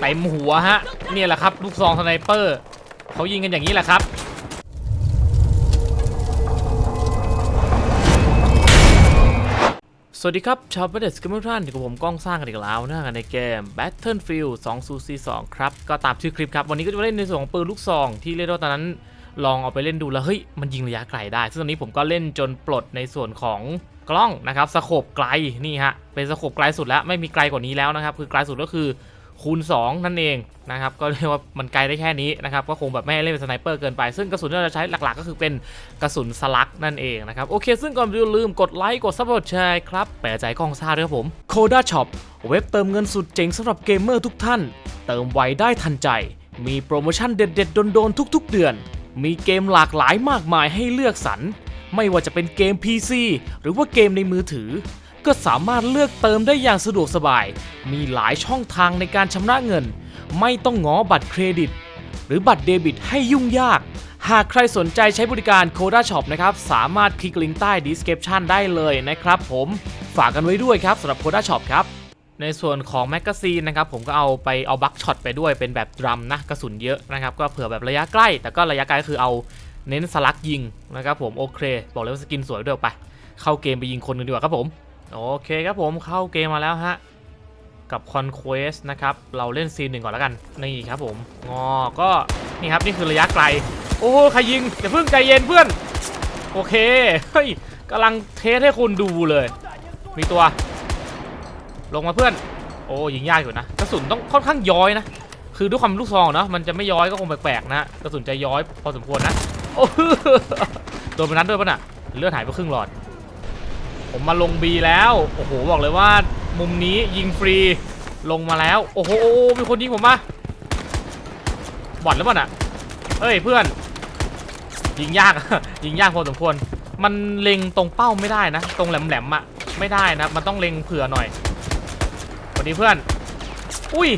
เต็มหัวฮะเนี่ยแหละครับลูกซองสไนเปอร์เขายิงกันอย่างนี้แหละครับสวัสดีครับ ชาวประเดสกัมทุกท่านอยู่กับผมก้องสร้างกันอีกแล้วนะกันในเกม Battlefield 2 0 4 2 ครับ ก็ตามชื่อคลิปครับ วันนี้ก็จะเล่นในส่วนของปืนลูกซองที่เรียกว่าตอนนั้น ลองเอาไปเล่นดูแล้ว เฮ้ย มันยิงระยะไกลได้ ซึ่งตอนนี้ผมก็เล่นจนปลดในส่วนของกล้องนะครับสโคปไกลนี่ฮะเป็นสโคปไกลสุดแล้วไม่มีไกลกว่านี้แล้วนะครับ คือไกลสุดก็คือ คูณ 2 นั่นเองนะครับก็เรียกว่ามันไกลได้แค่นี้นะครับก็คงแบบไม่ให้เล่นเป็นสไนเปอร์เกินไป ซึ่งกระสุนที่เราจะใช้หลักๆ ก็คือเป็นกระสุนสลักนั่นเองนะครับโอเค ซึ่งก่อนอื่นลืมกดไลค์กดซับสไครต์ครับแปลใจกล้องซ่าด้วยครับผม Coda Shop เว็บเติมเงินสุดเจ๋งสำหรับเกมเมอร์ทุกท่าน เติมไวได้ทันใจ มีโปรโมชั่นเด็ด ๆ โดน ๆ ทุก ๆ เดือน มีเกมหลากหลายมากมายให้เลือกสรรไม่ว่าจะเป็นเกม PC หรือว่าเกมในมือถือ ก็สามารถเลือกเติมได้อย่างสะดวกสบาย มีหลายช่องทางในการชำระเงิน ไม่ต้องง้อบัตรเครดิต หรือบัตรเดบิตให้ยุ่งยาก หากใครสนใจใช้บริการ Coda Shop นะครับ สามารถคลิกลิงก์ใต้ description ได้เลยนะครับผมฝากกันไว้ด้วยครับสำหรับ Coda Shop ครับในส่วนของแมกกาซีนนะครับผมก็เอาไปเอาบัคช็อตไปด้วยเป็นแบบดรัมนะกระสุนเยอะนะครับก็เผื่อแบบระยะใกล้ แต่ก็ระยะไกลก็คือเอาเน้นสลักยิงนะครับผมโอเค บอกเลยว่าสกินสวยด้วยไป เข้าเกมไปยิงคนกันดีกว่าครับผม โอเคครับผมเข้าเกมมาแล้วฮะ กับ Conquest นะครับ เราเล่นซีนหนึ่งก่อนแล้วกัน นี่ครับผมงอก็นี่ครับ นี่คือระยะไกล โอ้โหใครยิงอย่าเพิ่งใจเย็นเพื่อน โอเค เฮ้ยกำลังเทสให้คุณดูเลย มีตัว ลงมาเพื่อน โอ้ยิงยากอยู่นะกระสุนต้องค่อนข้างย้อยนะ คือด้วยความลูกซองเนาะมันจะไม่ย้อยก็คงแปลกๆนะกระสุนจะย้อยพอสมควรนะโอ้โดนไปนั้นด้วยปะน่ะเลือดหายไปครึ่งหลอด ผมมาลง B แล้ว โอ้โห บอกเลยว่ามุมนี้ยิงฟรีลงมาแล้ว โอ้โหมีคนยิงผมมาบอดแล้วมันอะเอ้ยเพื่อน ยิงยาก ยิงยากพอสมควร มันเล็งตรงเป้าไม่ได้นะ ตรงแหลมๆอะไม่ได้นะ มันต้องเล็งเผื่อหน่อยสวัสดีเพื่อน อุ้ย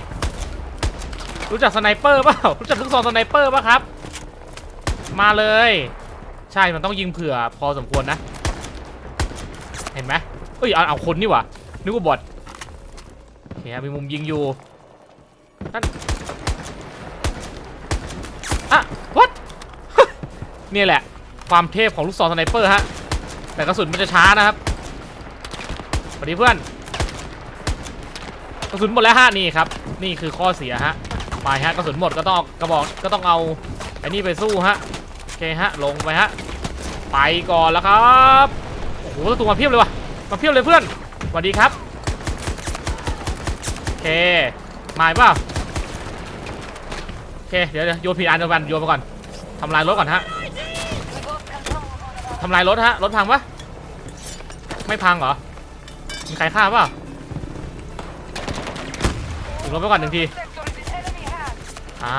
รู้จักสไนเปอร์เปล่า รู้จักลูกซองสไนเปอร์ป่ะครับ มาเลย ใช่ มันต้องยิงเผื่อพอสมควรนะ ห็นไหมเอ้ยเอาเอาคนนี่หว่านึกว่าบอทโอเคครับมีมุมยิงอยู่นั่นอะวัดเนี่ยแหละ ความเทพของลูกศรสไนเปอร์ฮะ แต่กระสุนมันจะช้านะครับสวัสดีเพื่อน กระสุนหมดแล้วฮะนี่ครับ นี่คือข้อเสียฮะไปฮะกระสุนหมดก็ต้องกระบอกก็ต้องเอาไอ้นี่ไปสู้ฮะโอเคฮะลงไปฮะไปก่อนแล้วครับ โอ้โหตัวมาเพียบเลยว่ะ มาเพียบเลยเพื่อนสวัสดีครับโอเค มาเปล่าโอเค เดี๋ยวยวโยนผิดอันเดียวกันโยนมาก่อนทำลายรถก่อนฮะทำลายรถฮะ รถพังปะไม่พังเหรอ มีใครฆ่าเปล่าถึงรถไปก่อนหนึ่งที อ่า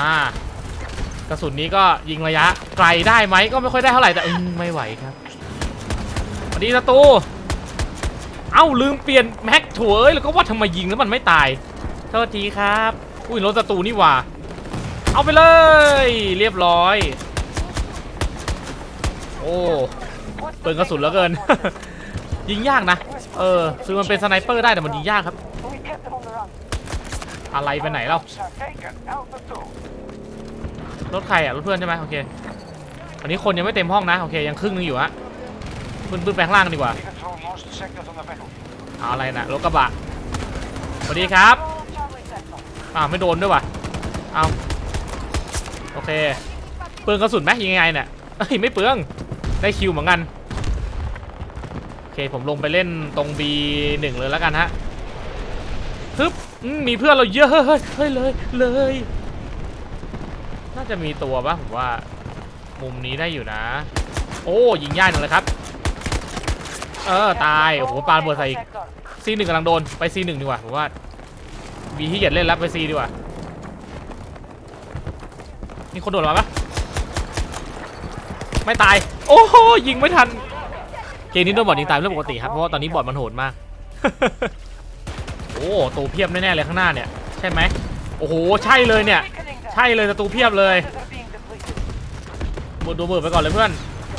กระสุนนี้ก็ยิงระยะไกลได้ไหมก็ไม่ค่อยได้เท่าไหร่แต่อืมไม่ไหวครับ ดีศัตรูเอ้าลืมเปลี่ยนแม็กถั่วเอ้ยแล้วก็ว่าทำไมยิงแล้วมันไม่ตายโทษทีครับ อุ้ยรถศัตรูนี่ว่า เอาไปเลย เรียบร้อย โอ้เปิดกระสุนแล้วเกิน ยิงยากนะ เออคือมันเป็นสไนเปอร์ได้แต่มันยิงยากครับ อะไรไปไหนเล่ารถใครอะรถเพื่อนใช่ไหมโอเควันนี้คนยังไม่เต็มห้องนะโอเคยังครึ่งนึงอยู่ฮะ ปืนปืนไปข้างล่างกันดีกว่า เอาอะไรนะรถกระบะสวัสดีครับอ้าวไม่โดนด้วยว่ะเอาโอเคเปลืองกระสุนไหมยังไงเนี่ยเอ้ยไม่เปลืองได้คิวเหมือนกันโอเคผมลงไปเล่นตรง B1 เลยแล้วกันฮะฮึบอืมมีเพื่อนเราเยอะเฮ้ยเฮ้ยเฮ้ยเลยเลย น่าจะมีตัวปะผมว่า มุมนี้ได้อยู่นะ โอ้ยิงยากจังเลยครับ เออตาย โอ้โหปาระเบิดใส่อีกซีหนึ่งกำลังโดน ไปซีหนึ่งดีกว่าผมว่าบีที่เหยียดเล่นแล้วไปซีดีกว่ามีคนโดดมาปะไม่ตาย โอ้โหยิงไม่ทัน เกมนี้โดนบอดยิงตายเป็นเรื่องปกติครับ เพราะว่าตอนนี้บอดมันโหดมาก โอ้ตัวเพียบแน่ๆเลยข้างหน้าเนี่ย ใช่ไหม โอ้โห ใช่เลยเนี่ย ใช่เลยตูเพียบเลยบดดูเบิร์ดไปก่อนเลยเพื่อน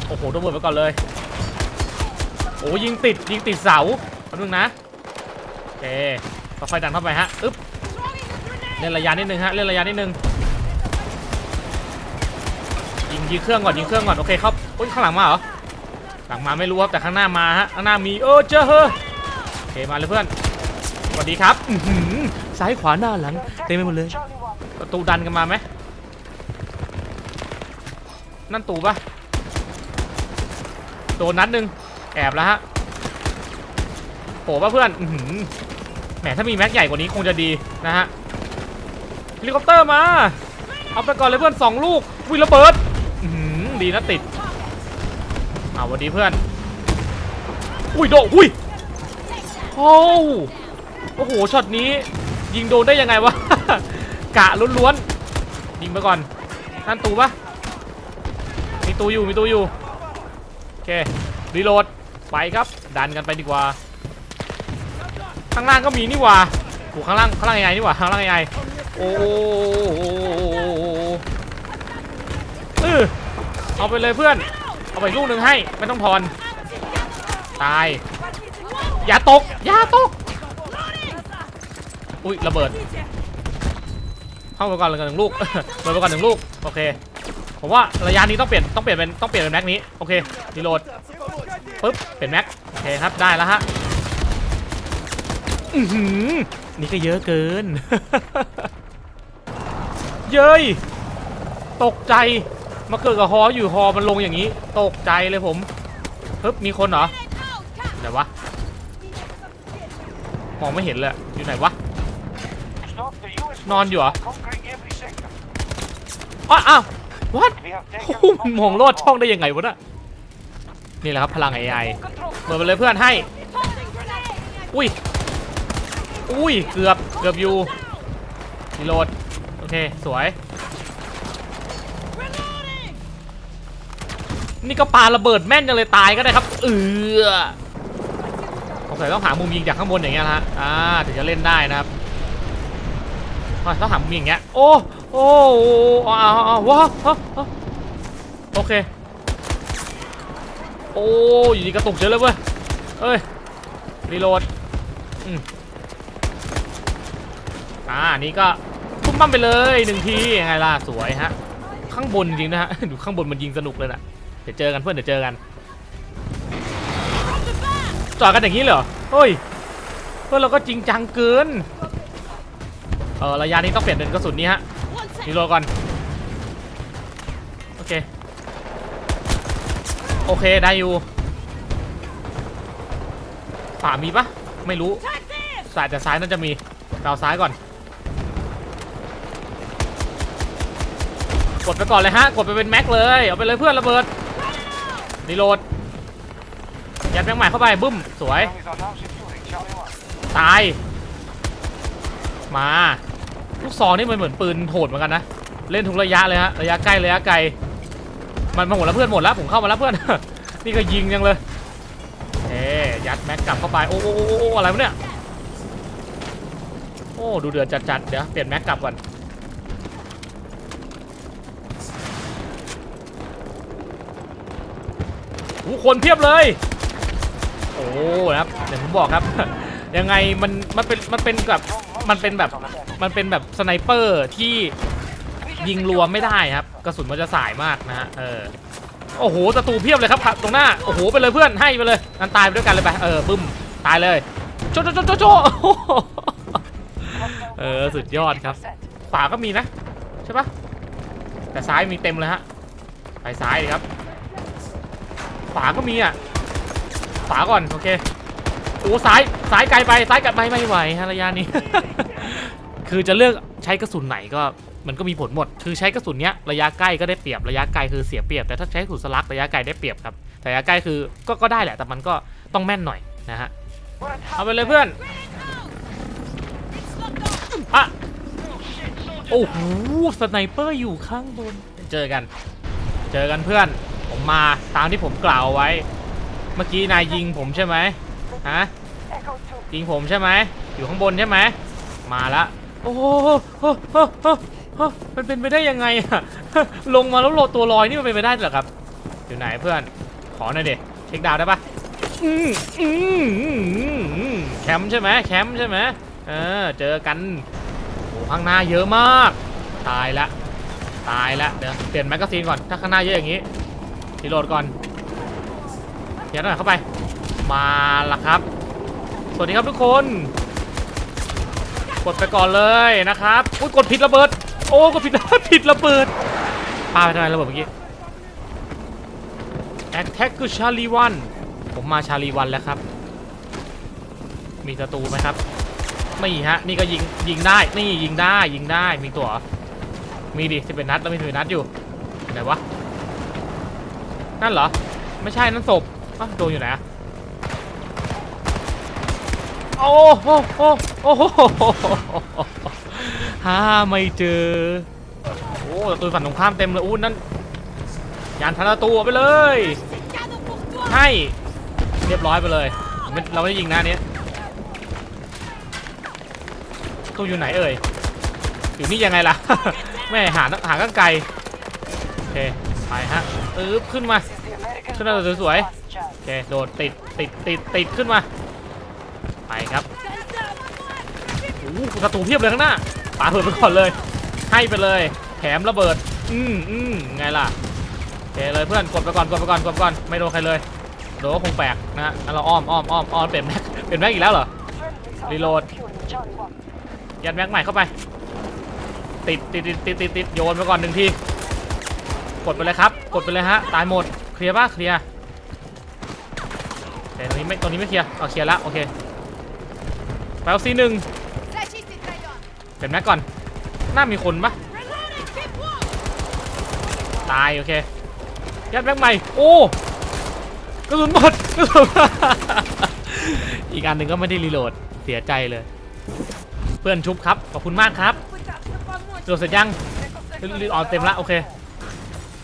โอ้โหดูเบิร์ดไปก่อนเลย โอ้ยิงติดยิงติดเสาแป๊บนึงนะโอเคค่อยๆดันเข้าไปฮะอึ๊บเล่นระยะนิดนึงฮะเล่นระยะนิดนึงยิงยิงเครื่องก่อนยิงเครื่องก่อนโอเคครับอุ้ยข้างหลังมาเหรอหลังมาไม่รู้ครับแต่ข้างหน้ามาฮะข้างหน้ามีเออเจอเฮอโอเคมาเลยเพื่อนสวัสดีครับซ้ายขวาหน้าหลังเต็มไปหมดเลยประตูดันกันมาไหมนั่นตูปะโดนนัดหนึ่ง แอบแล้วฮะโผล่ปะเพื่อนอืแหมถ้ามีแม็กใหญ่กว่านี้คงจะดีนะฮะเฮลิคอปเตอร์มา เอาไปก่อนเลยเพื่อนสองลูกวิระเบิดอื้อหือดีนะติดเอาวันดีเพื่อน อุ้ยโดอุ้ยโอ้โอ้โหช็อตนี้ ยิงโดนได้ยังไงวะ กะล้วนๆยิงไปก่อนนั่นตูปะมีตูอยู่มีตูอยู่โอเครีโหลด ไปครับ ดันกันไปดีกว่า ข้างล่างก็มีนี่ว่าถูข้างล่างข้างล่างไงนี่ว่าข้างล่างไงโอ้โหเออเอาไปเลยเพื่อน เอาไปลูกหนึ่งให้ ไม่ต้องทอน ตาย อย่าตก อย่าตก อุ้ยระเบิด เข้าไปก่อนเลยกันหนึ่งลูกเปิดไปก่อนหนึ่งลูก โอเค ผมว่าระยะนี้ต้องเปลี่ยน ต้องเปลี่ยนเป็น ต้องเปลี่ยนเป็นแม็กนี้ โอเค รีโหลด ปึ๊บเปลี่ยนแม็กโอเคครับได้แล้วฮะอือหือนี่ก็เยอะเกิน เย้ยตกใจมาเกิดกับฮออยู่ฮอมันลงอย่างนี้ ตกใจเลยผมปึ๊บมีคนเหรอไหนวะมองไม่เห็นเลยอยู่ไหนวะนอนอยู่เหรออ้าวอ้าววัดมองลอดช่องได้ยังไงวะน่ะ นี่แหละครับพลัง AI เปิดไปเลยเพื่อนให้ อุ้ย อุ้ย เกือบ เกือบอยู่รีโหลด โอเค สวย นี่ก็ปาระเบิดแม่นจังเลยตายก็ได้ครับ เออสงสัยต้องหามุมยิงจากข้างบนอย่างเงี้ยนะฮะ อ่า ถึงจะเล่นได้นะครับต้องหามุมยิงอย่างเงี้ย โอ้ โอ้อ้าวอ้าวว้าวโอเค โอ้อยู่ดีกระตุกเฉยเลยเว้ยเอ้ยรีโหลดอืมอ่านี่ก็พุ่มปั้มไปเลยหนึ่งทียังไงล่ะสวยฮะ ข้างบนจริงนะฮะดูข้างบนมันยิงสนุกเลยน่ะเดี๋ยวเจอกันเพื่อนเดี๋ยวเจอกันจอดกันอย่างนี้เลยเหรอเฮ้ยเพื่อนเราก็จริงจังเกินเออระยะนี้ต้องเปลี่ยนเป็นกระสุนนี้ฮะรีโหลดก่อนโอเค โอเคได้อยู่ขวามีปะไม่รู้สายแต่ซ้ายน่าจะมีเราซ้ายก่อน กดไปก่อนเลยฮะ กดไปเป็นแม็กเลย เอาไปเลยเพื่อนระเบิดรีโหลดยัดแม็กใหม่เข้าไปบึ้ม สวย ตาย มา ลูกซองนี่มันเหมือนปืนโหดเหมือนกันนะ เล่นทุกระยะเลยฮะ ระยะใกล้ระยะไกล มันมาหมดแล้วเพื่อนหมดแล้วผมเข้ามาแล้วเพื่อน นี่ก็ยิงยังเลยเอ๊ยัดแม็กกลับเข้าไปโอ้โอ้โอ้โอ้อะไรวะเนี่ยโอ้ดูเดือดจัดๆเดี๋ยวเปลี่ยนแม็กกลับก่อนโอ้คนเพียบเลย โอ้นะครับเดี๋ยวผมบอกครับ ยังไงมันมันเป็นมันเป็นแบบมันเป็นแบบมันเป็นแบบสไนเปอร์ที่ยิงรวมไม่ได้ครับ กระสุนมันจะสายมากนะฮะเออโอ้โหศัตรูเพียบเลยครับตรงหน้าโอ้โหไปเลยเพื่อนให้ไปเลยนันตายไปด้วยกันเลยไปเออบึ้มตายเลยโจโจโจโจโจเออสุดยอดครับขวาก็มีนะใช่ปะแต่ซ้ายมีเต็มเลยฮะไปซ้ายดิครับขวาก็มีอะขวาก่อนโอเคโอ้ซ้ายซ้ายไกลไปซ้ายกลับไปไม่ไหวฮะระยะนี้ คือจะเลือกใช้กระสุนไหนก็มันก็มีผลหมด คือใช้กระสุนเนี้ยระยะใกล้ก็ได้เปรียบระยะไกลคือเสียเปรียบแต่ถ้าใช้กระสุนสลักระยะไกลได้เปรียบครับแต่ระยะใกล้คือก็ก็ได้แหละแต่มันก็ต้องแม่นหน่อยนะฮะเอาไปเลยเพื่อนอะโอ้โหสไนเปอร์อยู่ข้างบนเจอกัน เจอกันเพื่อนผมมาตามที่ผมกล่าวไว้ เมื่อกี้นายยิงผมใช่ไหมฮะยิงผมใช่ไหมอยู่ข้างบนใช่ไหมมาละโอ้โห มันเป็นไปได้ยังไงอะลงมาแล้วโลตัวลอยนี่มันเป็นไปได้เหรอครับอยู่ไหนเพื่อนขอหน่อยเด็เช็คดาวได้ปะอืมอืมอืมแคมป์ใช่ไหมแคมป์ใช่ไหมเออเจอกันโอ้ข้างหน้าเยอะมาก ตายละตายละเดี๋ยวเปลี่ยนแมกกาซีนก่อนถ้าข้างหน้าเยอะอย่างนี้รีโหลดก่อนเดี๋ยวหน่อยเข้าไป มาละครับ สวัสดีครับทุกคน กดไปก่อนเลยนะครับอุ้ยกดผิดระเบิด โอ้กดผิดผิดระเบิดปาไปทำไมระเบิดเมื่อกี้แอคแท็กคือชาลีวันผมมาชาลีวันแล้วครับ มีศัตรูไหมครับ ไม่ฮะ นี่ก็ยิงยิงได้ นี่ยิงได้ยิงได้ มีตัว มีดิสิบเอ็ดนัดแล้วมีสิบเอ็ดนัดอยู่ไหนวะ นั่นเหรอ ไม่ใช่นั่นศพอะโดนอยู่ไหนอะโอ้โหโอ้โหโอ้ หาไม่เจอ โอ้ตัวฝั่งตรงข้ามเต็มเลยอู้นั่นยานพันประตูเอาไปเลย ให้เรียบร้อยไปเลย เราไม่ได้ยิงหน้านี้ตัวอยู่ไหนเอ่ย อยู่นี่ยังไงล่ะ แม่หาหาข้างไกลโอเคไปฮะอึ๊บขึ้นมา ขึ้นมาสวยๆโอเคโดดติดติดติดติดขึ้นมา ไปครับโอ้โหศัตรูเพียบเลยข้างหน้า ปาเบิดไปก่อนเลย ให้ไปเลยแถมระเบิด อืมอืมไงล่ะโอเคเลยเพื่อนกดไปก่อนกดไปก่อนกดไปก่อนไม่โดนใครเลยโดนก็คงแปลกนะฮะงั้นเราอ้อมอ้อมอ้อมอ้อมเปลี่ยนแม็กเปลี่ยนแม็กอีกแล้วเหรอ รีโหลด ยัดแม็กใหม่เข้าไป ติดติดติดติดติดโยนไปก่อนหนึ่งทีกดไปเลยครับ กดไปเลยฮะตายหมดเคลียร์ป่ะเคลียร์แต่ตรงนี้ไม่ตรงนี้ไม่เคลียร์เอาเคลียร์ละโอเคแปเอาซีหนึ่ง เก็บแม็กก่อน น่ามีคนปะตาย โอเค ยัดแม็กใหม่ โอ้กระสุนหมดกระสุนอีกอันหนึ่งก็ไม่ได้รีโหลด เสียใจเลย เพื่อนชุบครับ ขอบคุณมากครับรีโหลดเสร็จยังรีออนเต็มละโอเค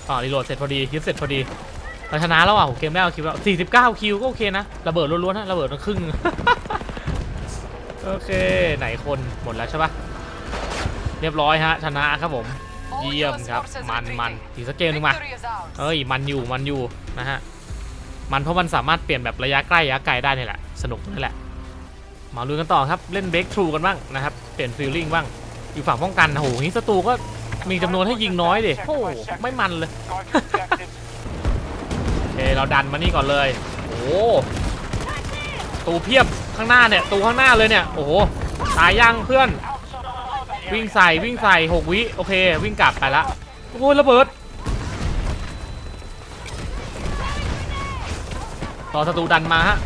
อ๋อรีโหลดเสร็จพอดีคิวเสร็จพอดีเราชนะแล้วอะโหเกมแรกคิวแล้ว49 คิวก็โอเคนะ ระเบิดล้วนๆนะ ระเบิดมาครึ่ง โอเค ไหนคนหมดแล้วใช่ปะ เรียบร้อยฮะชนะครับผม เยี่ยมครับ มันมันอีกสักเกมหนึงมาเอ้ยมันอยู่มันอยู่นะฮะมันเพราะมันสามารถเปลี่ยนแบบระยะใกล้ระยะไกลได้นี่แหละ สนุกตรงนี้แหละ มาลุยกันต่อครับเล่นเบรกทรูกันบ้างนะครับ เปลี่ยนฟีลลิ่งบ้าง อยู่ฝั่งป้องกันโอ้โหนี่ศัตรูก็มีจำนวนให้ยิงน้อยดิโอ้โหไม่มันเลย โอเคเราดันมานี่ก่อนเลย โอ้โหตูเพียบข้างหน้าเนี่ย ตูข้างหน้าเลยเนี่ย โอ้โห ตายยังเพื่อน วิ่งใส่วิ่งใส่หกวิโอเค วิ่งกลับไปละโอ้โหระเบิด ต่อศัตรูดันมาฮะ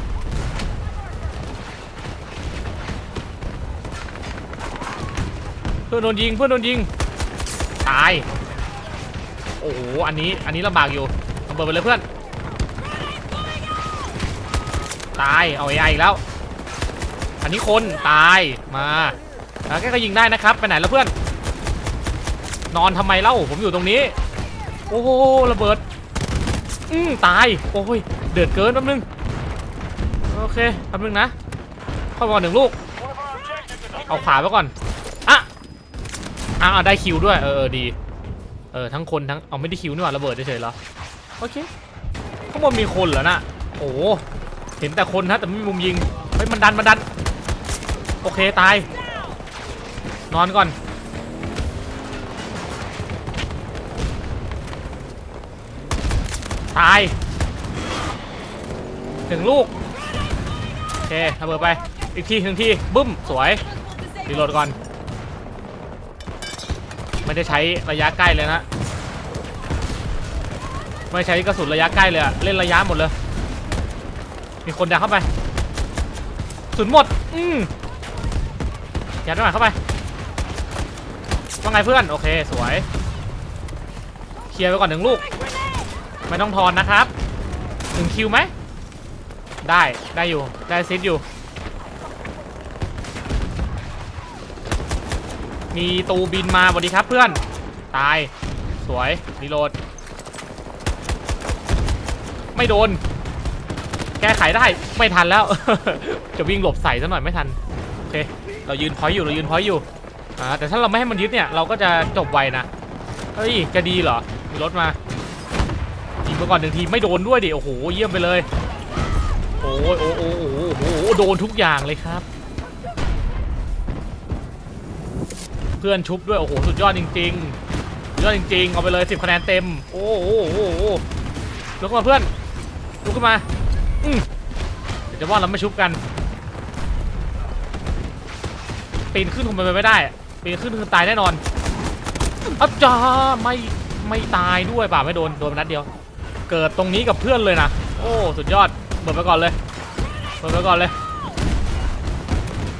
เพื่อนโดนยิงเพื่อนโดนยิงตายโอ้โหอันนี้อันนี้ลำบากอยู่ระเบิดไปเลยเพื่อนตายเอาไอ้อีกแล้ว อันนี้คนตายมา แล้วแกก็ยิงได้นะครับ ไปไหนแล้วเพื่อน นอนทำไมเล่าผมอยู่ตรงนี้ โอ้โหระเบิด อืมตาย โอ้ยเดือดเกินแป๊บนึง โอเคแป๊บนึงนะเข้ามาก่อนหนึ่งลูก เอาขวาไปก่อน อะอะได้คิวด้วยเออเออดี เออทั้งคนทั้ง เอาไม่ได้คิวนี่หว่าระเบิดเฉยๆเหรอ โอเค ข้างบนมีคนเหรอน่ะ โอ้เห็นแต่คนนะแต่ไม่มีมุมยิง เฮ้ยมันดันมันดัน โอเคตาย นอนก่อน ตาย ถึงลูก โอเคระเบิดไป อีกทีหนึ่งที บึ้ม สวยรีโหลดก่อน ไม่ได้ใช้ระยะใกล้เลยนะ ไม่ใช้กระสุนระยะใกล้เลยอะเล่นระยะหมดเลย มีคนดักเข้าไปสุนหมด อืมยัดหน่อยเข้าไป ว่าไงเพื่อนโอเคสวย เคลียร์ไปก่อนหนึ่งลูก ไม่ต้องทอนนะครับหนึ่งคิวไหม ได้ได้อยู่ได้ซิดอยู่ มีตูบินมาสวัสดีครับเพื่อน ตาย สวยรีโหลด ไม่โดน แก้ไขได้ไม่ทันแล้ว จะวิ่งหลบใส่ซะหน่อยไม่ทัน โอเค เรายืนพอยอยู่เรายืนพอยอยู่ อ่าแต่ถ้าเราไม่ให้มันยึดเนี่ยเราก็จะจบไวนะเฮ้ยจะดีเหรอมีรถมายิงไปก่อนหนึ่งทีไม่โดนด้วยดิโอ้โหเยี่ยมไปเลยโอ้ยโอ้โอ้โอ้โอ้โหโดนทุกอย่างเลยครับ เพื่อนชุบด้วยโอ้โหสุดยอดจริงๆยอดจริงๆเอาไปเลย10คะแนนเต็ม โอ้โหโอ้โหโอ้ลุกขึ้นมาเพื่อนลุกขึ้นมาอืมเดี๋ยวจะว่าเราไม่ชุบกันปีนขึ้นคงไปไม่ได้ ปีนขึ้นคือตายแน่นอนอ้าวจ้าไม่ไม่ตายด้วยป่าไม่โดนโดนนัดเดียว เกิดตรงนี้กับเพื่อนเลยนะโอ้สุดยอดเบิดไปก่อนเลยเบิดไปก่อนเลย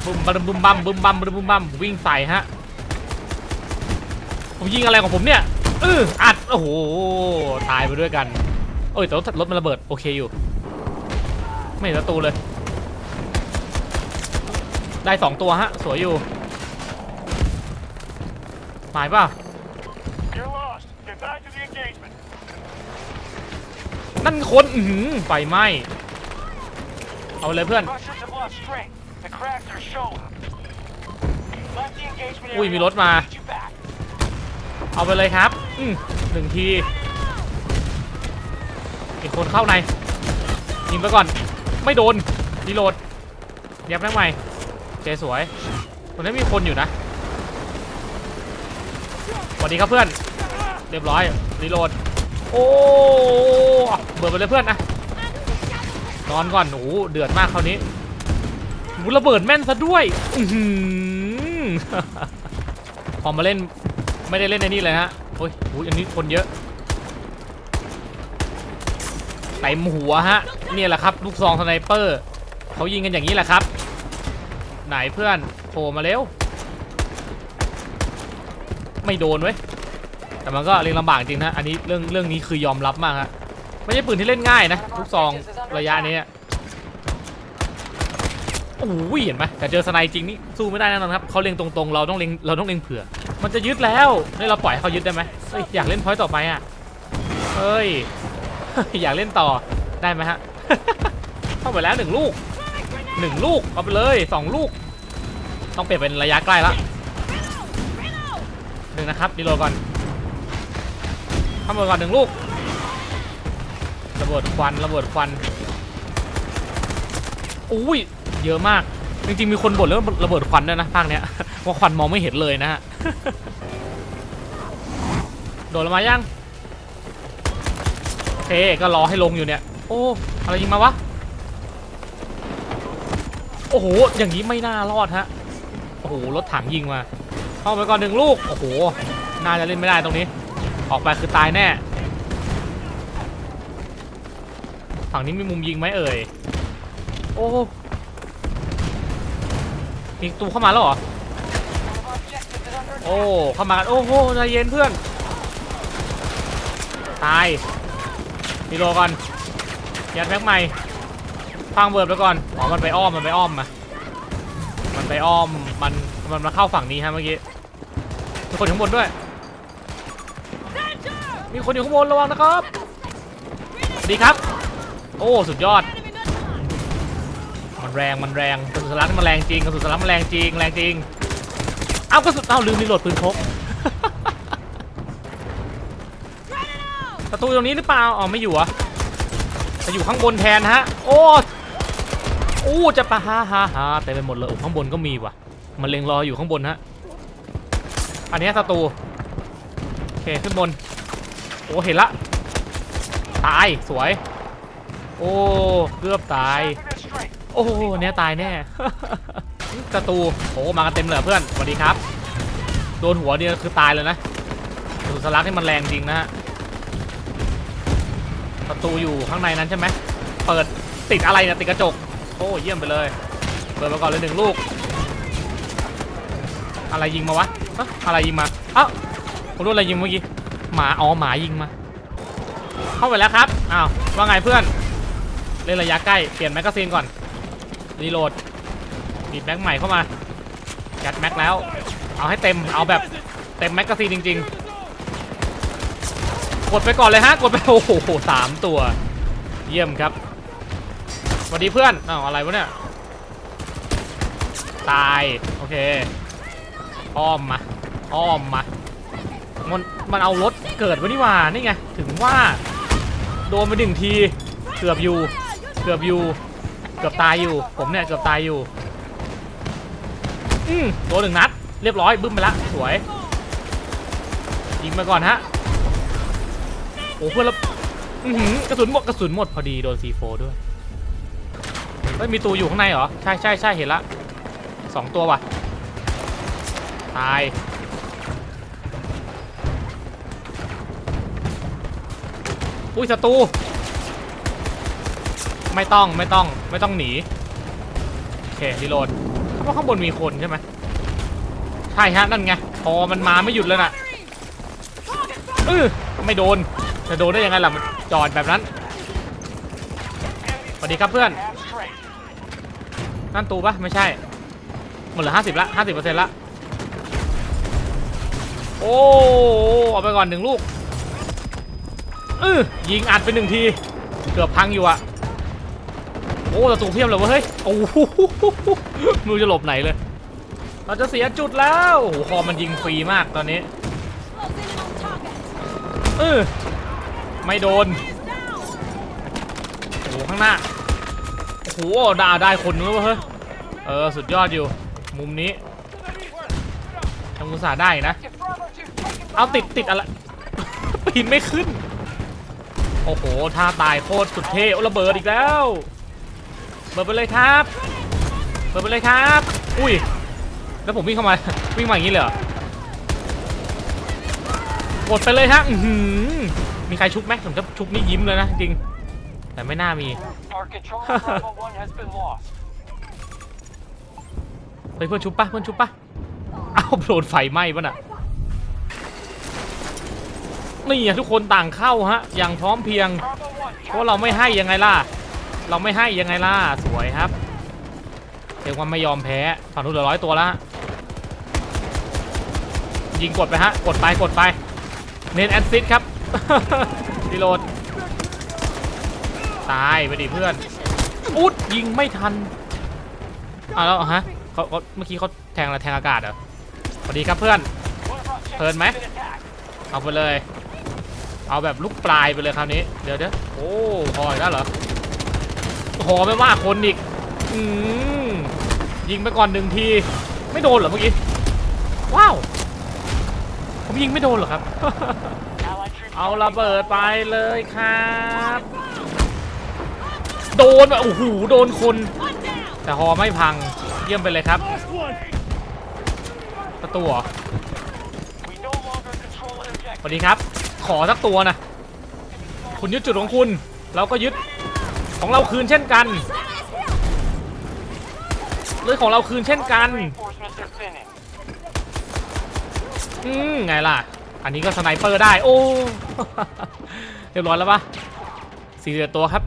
บุ้มบัมบุ้มบัมบุ้มบัมบุ้มบุ้มบัมวิ่งใส่ฮะผมยิงอะไรของผมเนี่ยเอออัดโอ้โหตายไปด้วยกันโอ้ยแต่รถมันระเบิดโอเคอยู่ ไม่เห็นศัตรูเลย ได้สองตัวฮะสวยอยู่ ตายป่ะ You're lost. Get back to the engagement. นั่นคนอือหือไฟไหม้เอาเลยเพื่อน Russians have lost strength. The cracks are showing. Left the engagement Ui, area. mi lốt mà. Need you back. เอาไปเลยครับอืมหนึ่งทีอีกคนเข้าในยิงไปก่อน ไม่โดนรีโหลดยับแม่งใหม่เจสวยตรงนี้มีคนอยู่นะส วัสดีครับเพื่อน เรียบร้อยรีโหลด โอ้เบิดไปเลยเพื่อนนะนอนก่อนโอ้โหเดือดมากคราวนี้โอ้โหระเบิดแม่นซะด้วยพอมาเล่นไม่ได้เล่นในนี่เลยฮะโอ้ยโอ้ยอันนี้คนเยอะเต็มหัวฮะเนี่ยแหละครับ ลูกซองสไนเปอร์เขายิงกันอย่างนี้แหละครับ ไหนเพื่อนโผล่มาเร็ว ไม่โดนเว้ย แต่มันก็เล่นลำบากจริงนะ อันนี้เรื่องเรื่องนี้คือยอมรับมากฮะ ไม่ใช่ปืนที่เล่นง่ายนะลูกซองระยะนี้โอ้ยเห็นไหมแต่เจอสไนจริงนี่สู้ไม่ได้แน่นอนครับเขาเล็งตรงๆ เราต้องเล็งเราต้องเล็งเผื่อ มันจะยึดแล้วนี่เราปล่อยเขายึดได้ไหมเฮ้ยอยากเล่นพอยต์ต่อไปอะเฮ้ยอยากเล่นต่อได้ไหมฮะเข้าไปแล้วหนึ่งลูกหนึ่งลูกเอาไปเลยสองลูก ต้องเปลี่ยนเป็นระยะใกล้ละ นึ่งนะครับดีโหลดก่อนข้ามาก่อนหนึ่งลูกระเบิดควันระเบิดควันอุ้ยเยอะมาก จริงๆมีคนบ่นเรื่องระเบิดควันด้วยนะภาคเนี้ยว่าควันมองไม่เห็นเลยนะฮะโดดลงมายังโอเคก็รอให้ลงอยู่เนี่ย โอ้อะไรยิงมาวะโอ้โหอย่างนี้ไม่น่ารอดฮะโอ้โหรถถังยิงมา เข้าไปก่อนหนึ่งลูก โอ้โห น่าจะเล่นไม่ได้ตรงนี้ ออกไปคือตายแน่ ฝั่งนี้มีมุมยิงไหมเอ่ย โอ้มีตูเข้ามาแล้วเหรอ โอ้ เข้ามากัน โอ้โหใจเย็นเพื่อน ตายมีโลก่อนยัดแม็กใหม่พังเบิร์ดไปก่อน อ๋อ มันไปอ้อม มันไปอ้อมมา ไปอ้อมมันมันมาเข้าฝั่งนี้ฮะเมื่อกี้มีคนอยู่ข้างบนด้วย มีคนอยู่ข้างบนระวังนะครับ ดีครับ โอ้ สุดยอด มันแรงมันแรงกระสุนสลัดมันแรงจริงกระสุนสลัดมันแรงจริงแรงจริง เอากระสุนเอาลืมรีโหลดปืนพกประตูตรงนี้หรือเปล่า อ๋อไม่อยู่อะจะอยู่ข้างบนแทนฮะ โอ้ อู้จะปะฮาฮาฮาเต็มไปหมดเลยโอ้ข้างบนก็มีว่ะ มันเล็งรออยู่ข้างบนฮะ อันนี้ศัตรูโอเคขึ้นบน โอ้เห็นละ ตายสวย โอ้เกือบตาย โอ้เนี่ยตายแน่ศัตรูโอ้มากันเต็มเลยเพื่อนสวัสดีครับ โดนหัวเนี่ยคือตายเลยนะสุสลักนี่มันแรงจริงนะฮะศัตรูอยู่ข้างในนั้นใช่ไหมเปิดติดอะไรเนี่ยติดกระจก อ้เยี่ยมไปเลย เปิดมาก่อนเลยหนึ่งลูก อะไรยิงมาวะฮะอะไรยิงมา เอ้าผมโดนอะไรยิงเมื่อกี้ หมา อ๋อ หมายิงมา เข้าไปแล้วครับ อ้าว ว่าไงเพื่อน เล่นระยะใกล้ เปลี่ยนแมกกาซีนก่อน รีโหลดบีบแม็กใหม่เข้ามายัดแม็กแล้ว เอาให้เต็ม เอาแบบเต็มแม็กกาซีนจริง ๆ กดไปก่อนเลยฮะ กดไป โอ้โหสามตัว เยี่ยมครับ วัสดีเพื่อนอ้าวอะไรวะเนี่ย ตาย โอเค อ้อมมา อ้อมมา มัน มันเอารถเกิดวะนี่หว่า นี่ไง ถึงว่า โดนไปหนึ่งที เกือบอยู่ เกือบอยู่ เกือบตายอยู่ ผมเนี่ยเกือบตายอยู่ อืมโดนหนึ่งนัด เรียบร้อย บึ้มไปละ สวย ยิงมาก่อนฮะ โอ้เพื่อนเราหือกระสุนหมด กระสุนหมดพอดี โดน C4 ด้วย ฮ้ยมีตัวอยู่ข้างในเหรอ ใช่ใช่ใช่เห็นละสองตัวว่ะ ตาย อุ้ยศัตรู ไม่ต้องไม่ต้องไม่ต้องหนี โอเครีโหลดเพราะข้างบนมีคนใช่ไหมใช่ฮะนั่นไงพอมันมาไม่หยุดเลยน่ะเออไม่โดน จะโดนได้ยังไงล่ะจอดแบบนั้นสวัสดีครับเพื่อน นั่นตูปะไม่ใช่ หมดเหลือห้าสิบละห้าสิบเปอร์เซ็นต์ละ โอ้เอาไปก่อนหนึ่งลูกเออยิงอัดไปหนึ่งที เกือบพังอยู่อะโอ้ศัตรูเพียบเลยเว้ยเฮ้ย โอ้โหมือจะหลบไหนเลย เราจะเสียจุดแล้ว โอ้โหคอมันยิงฟรีมากตอนนี้ เออไม่โดน โอ้ข้างหน้า โอ้โหดาได้คนนึงแล้วเว้ยเฮ้ยเออสุดยอดอยู่ มุมนี้ยังอุตส่าห์ได้นะ เอาติดติดอะไรปีนไม่ขึ้น โอ้โหท่าตายโคตรสุดเท่โอ้ระเบิดอีกแล้วเบิดไปเลยครับเบิดไปเลยครับ อุ้ย แล้วผมวิ่งเข้ามา วิ่งมาอย่างนี้เลยเหรอกดไปเลยฮะมีใครชุบไหมผมจะชุบนี่ยิ้มเลยนะจริง แต่ไม่น่ามี Our control of Bravo 1 has been lost. เฮ้ยเพื่อนชุบปะเพื่อนชุบปะเอ้าโดนไฟไหม้ปะน่ะนี่อะทุกคนต่างเข้าฮะ อย่างพร้อมเพรียง Bravo 1, เพราะเราไม่ให้ยังไงล่ะ เราไม่ให้ยังไงล่ะ สวยครับเรียกว่าไม่ยอมแพ้ฝั่งนู้นเหลือร้อยตัวแล้วฮะยิงกดไปฮะ กดไปกดไป เน้นแอนซิดครับ รีโหลด ตายไปดิเพื่อนอุ๊ดยิงไม่ทันอะแล้วฮะเขาเขาเมื่อกี้เขาแทงอะไรแทงอากาศเหรอสวัสดีครับเพื่อน one of our ships Heard has me? been attacked. เอาไปเลย เอาแบบลูกปลายไปเลยคราวนี้เดี๋ยวเดี๋ยวโอ้พออีกแล้วเหรอหอไม่ว่าคนอีกอืมยิงไปก่อนหนึ่งทีไม่โดนเหรอเมื่อกี้ว้าวผมยิงไม่โดนเหรอครับ เอาระเบิดไปเลยครับ โดนแบบโอ้โหโดนคน แต่หอไม่พังเยี่ยมไปเลยครับ ประตูเหรอสวัสดีครับ ขอสักตัวนะ คุณยึดจุดของคุณ เราก็ยึดของเราคืนเช่นกันหรือของเราคืนเช่นกัน อืมไงล่ะ อันนี้ก็สไนเปอร์ได้ โอ้ เรียบร้อยแล้วปะสี่เหลือตัวครับ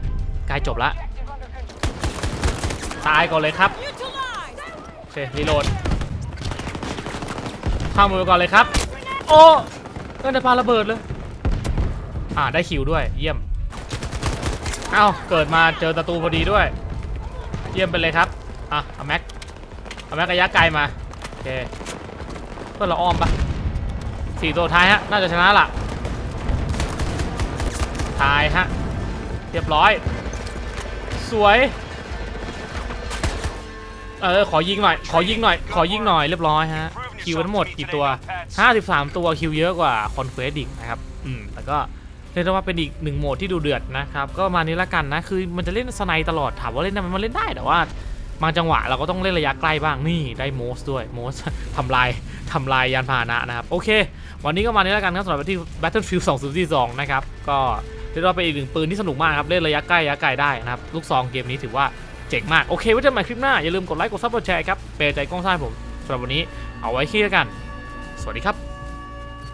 ใกล้จบละ ตายก่อนเลยครับ โอเครีโหลดข้ามมือก่อนเลยครับ โอ้เงินจะปาระเบิดเลย อ่าได้คิวด้วย เยี่ยมเอ้าเกิดมาเจอศัตูพอดีด้วย เยี่ยมไปเลยครับ อะเอาแม็กเอาแม็กระยะไกลมา โอเคเพื่อนเราอ้อมปะสี่ตัวท้ายฮะ น่าจะชนะล่ะทายฮะ เรียบร้อย วยเออขอยิงหน่อยขอยิงหน่อยขอยิงหน่อยเรียบร้อยฮะคิวทั้งหมดกี่ตัว 53 ตัวคิวเยอะกว่าคอนเควสอีกนะครับอืมแต่ก็เรียกได้ว่าเป็นอีกหนึ่งโหมดที่ดูเดือดนะครับก็มานี้ละกันนะคือมันจะเล่นสไนตลอดถามว่าเล่นได้มมันเล่นได้แต่ว่าบางจังหวะเราก็ต้องเล่นระยะใกล้บ้างนี่ได้โมสด้วยโมสทำลายทำลายยานพาหนะนะครับโอเค วันนี้ก็มานี้ละกันครับสำหรับที่ Battlefield 2042 นะครับก็ เรียกว่าเป็นอีกหนึ่งปืนที่สนุกมากครับ เล่นระยะใกล้ระยะไกลได้นะครับ ลูกซองเกมนี้ถือว่าเจ๋งมาก โอเคไว้เจอกันใหม่คลิปหน้า อย่าลืมกดไลค์กดซับกดแชร์ครับ เปรย์ใจกล้องซ้าผมสำหรับวันนี้เอาไว้แค่นี้ละกัน สวัสดีครับ